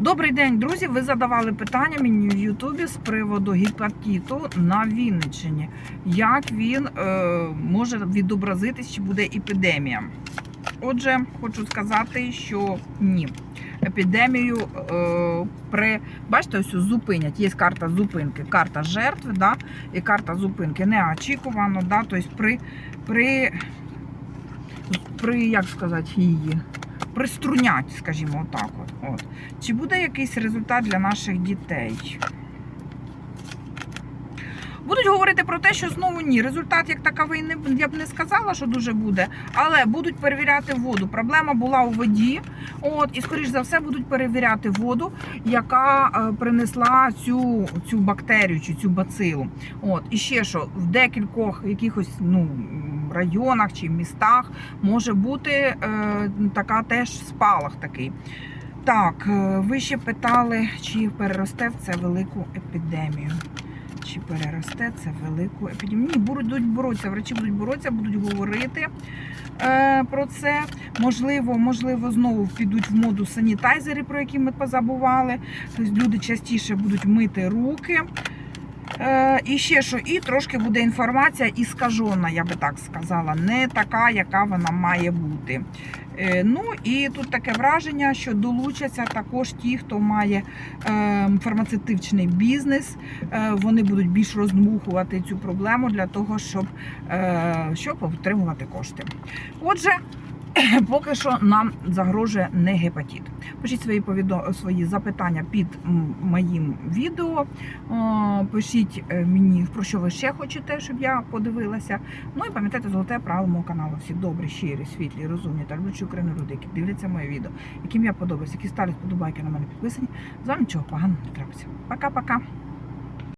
Добрий день, друзі. Ви задавали питання мені в Ютубі з приводу гепатиту на Вінниччині. Як він е, може відобразитись, чи буде епідемія? Отже, хочу сказати, що ні. Епідемію е, при бачите, ось зупинять. Є карта зупинки, карта жертви, да, і карта зупинки неочікувано, да, тобто при, при, при як сказати її приструнять, скажімо так. От, от. Чи буде якийсь результат для наших дітей? Будуть говорити про те, що знову ні. Результат як таковий не я б не сказала, що дуже буде, але будуть перевіряти воду. Проблема була у воді. От і скоріш за все будуть перевіряти воду, яка е, принесла цю, цю бактерію чи цю бацилу. От і ще що в декількох якихось ну районах чи містах може бути е, така теж спалах такий. Так, е, ви ще питали, чи переросте в це велику епідемію. Чи переросте це велику епідемію? Ні, будуть боротися, врачі будуть боротися, будуть говорити е, про це. Можливо, можливо, знову підуть в моду санітайзери, про які ми позабували. Тобто люди частіше будуть мити руки. Е, і ще що, і трошки буде інформація іскажена, я би так сказала, не така, яка вона має бути. Е, ну і тут таке враження, що долучаться також ті, хто має е, фармацевтичний бізнес. Е, вони будуть більш роздмухувати цю проблему для того, щоб, е, щоб отримувати кошти. Отже. Поки що нам загрожує не гепатит. Пишіть свої повідо... свої запитання під моїм відео. Пишіть е, мені, про що ви ще хочете, щоб я подивилася. Ну і пам'ятайте золоте правило мого каналу. Всі добрі, щирі, світлі, розумні та люблячі Україну люди, які дивляться моє відео, яким я подобаюся, які ставлять подобайки на мене підписані. З вами нічого поганого не трапиться. Пока-пока.